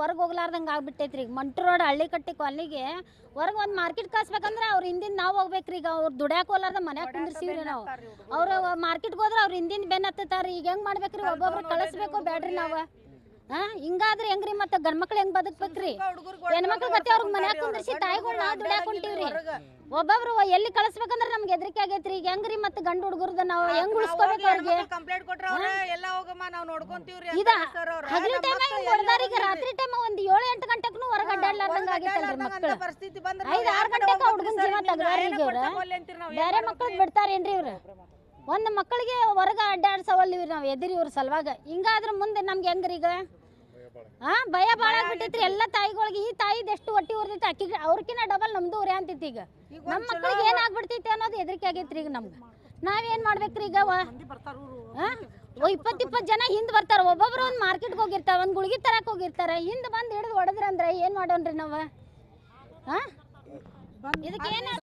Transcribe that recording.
ಹೊರಗೆ ಹೋಗ್ಲಾರ್ದಂಗೆ ಆಗ್ಬಿಟ್ಟೈತ್ರಿ. ಈಗ ಮಂಟ್ರ ರೋಡ್ ಹಳ್ಳಿ ಕಟ್ಟಿ ಕಾಲ್ನಿಗೆ ಹೊರಗೆ ಒಂದು ಮಾರ್ಕೆಟ್ ಕಳ್ಸ್ಬೇಕಂದ್ರೆ ಅವ್ರ ಹಿಂದಿನ ನಾವು ಹೋಗ್ಬೇಕ್ರಿ. ಈಗ ಅವ್ರು ದುಡ್ಯಾಕ ಹೋಲಾರ್ದ ಮನ್ಯಾಗ ಕುಂದಿರ್ಸಿವ್ರಿ ನಾವು ಅವ್ರು ಮಾರ್ಕೆಟ್ಗೆ ಹೋದ್ರೆ ಅವ್ರ ಹಿಂದಿನ ಬೆನ್ ಹತ್ತತಾರ ಈಗ ಹೆಂಗ್ ಮಾಡ್ಬೇಕ್ರಿ? ಒಬ್ಬೊಬ್ರು ಕಳಿಸ್ಬೇಕು ಬೇಡ್ರಿ ನಾವು. ಹಾ ಹಿಂಗಾದ್ರೆ ಹೆಂಗ್ರಿ ಮತ್ತೆ ಗಂಡ್ ಮಕ್ಳು ಹೆಂಗ್ ಬದುಕ್ಬೇಕ್ರಿ? ಹೆಣ್ಮಕ್ಳು ಗತಿ ಅವ್ರಿಗೆ ಮನ್ಯಾಗ ಕುಂದಿರ್ಸಿ ತಾಯಿಗಳು ನಾವು ದುಡ್ಯಾಕ ಹೊಂಟಿವ್ರಿ. ಒಬ್ಬೊಬ್ರು ಎಲ್ಲಿ ಕಳಿಸ್ಬೇಕಂದ್ರೆ ನಮ್ಗೆ ಹೆದರಿಕೆ ಆಗೈತ್ರಿ. ಈಗ ಹೆಂಗ್ರಿ ಮತ್ತೆ ಗಂಡು ಹುಡುಗರ್ದ ನಾವು ಹೆಂಗ್ ಉಳಿಸ್ಕೋಬೇಕು ಅವ್ರಿಗೆ? ಕಂಪ್ಲೇಂಟ್ ಕೊಟ್ರ ಎಲ್ಲ ಹೋಗಮ್ಮ ಇದ ಹಗಲು ಟೈಮ್ ಹೊಡೆದಾರ ಈಗ ರಾತ್ರಿ ಟೈಮ್ ಒಂದ್ ಏಳು ಎಂಟು ಗಂಟೆಗೂ ಹೊರಗೆ ಅಡ್ಡಾಡ್ಲಾರ್ದಂಗ ಆಗೈತಲ್ರಿ ಮಕ್ಕಳು ಪರಿಸ್ಥಿತಿ ಬಂದ್ರೆ ಐದ್ ಆರ್ ಗಂಟೆಗೆ ಹುಡುಗನ ಜೀವ ತೆಗ್ದಾರ ಇವ್ರ? ಬೇರೆ ಮಕ್ಳು ಬಿಡ್ತಾರೇನ್ರಿ ಇವ್ರು? ಒಂದು ಮಕ್ಕಳಿಗೆ ಹೊರಗೆ ಅಡ್ಡಾಡ್ಸವಲ್ಲಿ ನಾವು ಎದಿರಿ ಇವ್ರ ಸಲುವಾಗ. ಹಿಂಗಾದ್ರೆ ಮುಂದೆ ನಮ್ಗೆ ಹೆಂಗ್ರಿ ಈಗ? ಹಾ ಭಯ ಭಾಳ ಆಗ್ಬಿಟ್ಟೈತ್ರಿ ಎಲ್ಲ ತಾಯಿಗಳಿಗೆ. ಈ ತಾಯಿ ಎಷ್ಟು ಹೊಟ್ಟಿ ಉರ್ದೈತಿ ಅಕ್ಕಿ ಅವ್ರಕಿನ್ನ ಡಬಲ್ ನಮ್ದು ಉರಿ ಅಂತೈತಿ ಈಗ. ನಮ್ಮ ಮಕ್ಳಿಗೆ ಏನಾಗ್ಬಿಡ್ತೈತಿ ಅನ್ನೋದು ಹೆದರಿಕೆ ಆಗೈತ್ರಿ ಈಗ ನಮ್ಗೆ. ನಾವೇನ್ ಮಾಡ್ಬೇಕ್ರಿ ಈಗ ಇಪ್ಪತ್ತು ಇಪ್ಪತ್ತು ಜನ ಹಿಂದೆ ಬರ್ತಾರೆ. ಒಬ್ಬೊಬ್ರು ಒಂದು ಮಾರ್ಕೆಟ್ಗೆ ಹೋಗಿರ್ತಾರೆ ಒಂದು ಗುಳಿಗೆ ತರಕ್ಕೆ ಹೋಗಿರ್ತಾರೆ. ಹಿಂದೆ ಬಂದು ಹಿಡಿದು ಹೊಡೆದ್ರಂದ್ರೆ ಏನು ಮಾಡೋಣ್ರಿ ನಾವು? ಹಾಂ? ಇದಕ್ಕೆ ಏನ್